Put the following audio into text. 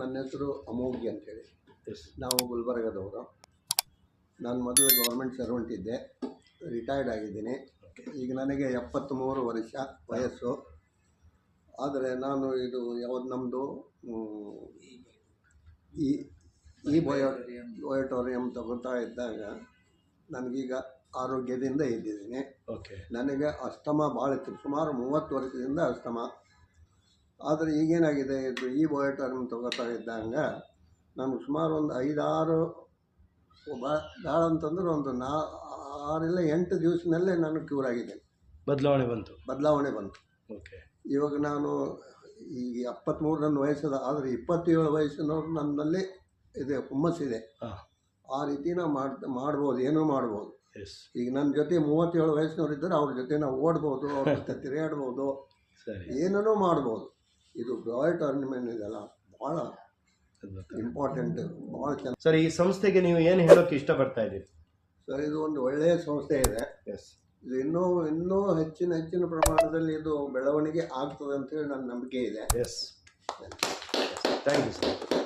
ಹೆಸರು ಅಮೋಘಿ ಅಂತೇಳಿ. ನಾವು ಗುಲ್ಬರ್ಗದವರು. ನಾನು ಮೊದಲು ಗೌರ್ಮೆಂಟ್ ಸರ್ವೆಂಟ್ ಇದ್ದೆ. ರಿಟೈರ್ಡ್ ಆಗಿದ್ದೀನಿ. ಈಗ ನನಗೆ ಎಪ್ಪತ್ತ್ಮೂರು ವರ್ಷ ವಯಸ್ಸು. ಆದರೆ ನಾನು ಇದು ಯಾವ್ದು ನಮ್ಮದು ಈ ಈ ಬಯೋ ಬಯೋಟೋರಿಯಂ ತಗೋತಾ ಇದ್ದಾಗ ನನಗೀಗ ಆರೋಗ್ಯದಿಂದ ಇದ್ದಿದ್ದೀನಿ. ಓಕೆ ನನಗೆ ಅಸ್ತಮ ಭಾಳ ಸುಮಾರು ಮೂವತ್ತು ವರ್ಷದಿಂದ ಅಸ್ತಮ. ಆದರೆ ಈಗೇನಾಗಿದೆ ಇದು ಈ ಬಯೋಟರ್ಮ್ ತಗೋತಾ ಇದ್ದಂಗ ನಾನು ಸುಮಾರು ಒಂದು ಐದಾರು ಭಾಳ ಭಾಳ ಅಂತಂದ್ರೆ ಒಂದು ನಾ ಆರಿಲ್ಲ ಎಂಟು ದಿವಸನಲ್ಲೇ ನಾನು ಕ್ಯೂರ್ ಆಗಿದ್ದೇನೆ ಬದಲಾವಣೆ ಬಂತು. ಬದಲಾವಣೆ ಬಂತು. ಓಕೆ. ಇವಾಗ ನಾನು ಈ ಎಪ್ಪತ್ತ್ಮೂರು ನನ್ನ ವಯಸ್ಸದ ಆದರೆ ಇಪ್ಪತ್ತೇಳು ವಯಸ್ಸಿನವ್ರು ನನ್ನಲ್ಲಿ ಇದೆ ಹುಮ್ಮಸ್ಸಿದೆ ಆ ರೀತಿ ನಾವು ಮಾಡ್ ಮಾಡ್ಬೋದು ಏನೋ ಮಾಡ್ಬೋದು. ಎಸ್. ಈಗ ನನ್ನ ಜೊತೆ ಮೂವತ್ತೇಳು ವಯಸ್ಸಿನವ್ರು ಇದ್ದರೆ ಅವ್ರ ಜೊತೆ ನಾವು ಓಡ್ಬೋದು ಅವ್ರ ಜೊತೆ ತಿರುಗಾಡ್ಬೋದು. ಏನೇನೋ ಮಾಡ್ಬೋದು. ಇದು ಬ್ಲಾಯ್ ಟೂರ್ನಿಮೆಂಟ್ ಇದೆಲ್ಲ ಭಾಳ ಇಂಪಾರ್ಟೆಂಟ್ ಭಾಳ ಚೆನ್ನ ಸರ್ ಈ ಸಂಸ್ಥೆಗೆ ನೀವು ಏನು ಹೇಳೋಕೆ ಇಷ್ಟಪಡ್ತಾ ಇದ್ದೀರಿ? ಸರ್ ಇದು ಒಂದು ಒಳ್ಳೆಯ ಸಂಸ್ಥೆ ಇದೆ. ಎಸ್ ಇದು ಇನ್ನೂ ಇನ್ನೂ ಹೆಚ್ಚಿನ ಹೆಚ್ಚಿನ ಪ್ರಮಾಣದಲ್ಲಿ ಇದು ಬೆಳವಣಿಗೆ ಆಗ್ತದೆ ಅಂತೇಳಿ ನನ್ನ ನಂಬಿಕೆ ಇದೆ. Yes thank you sir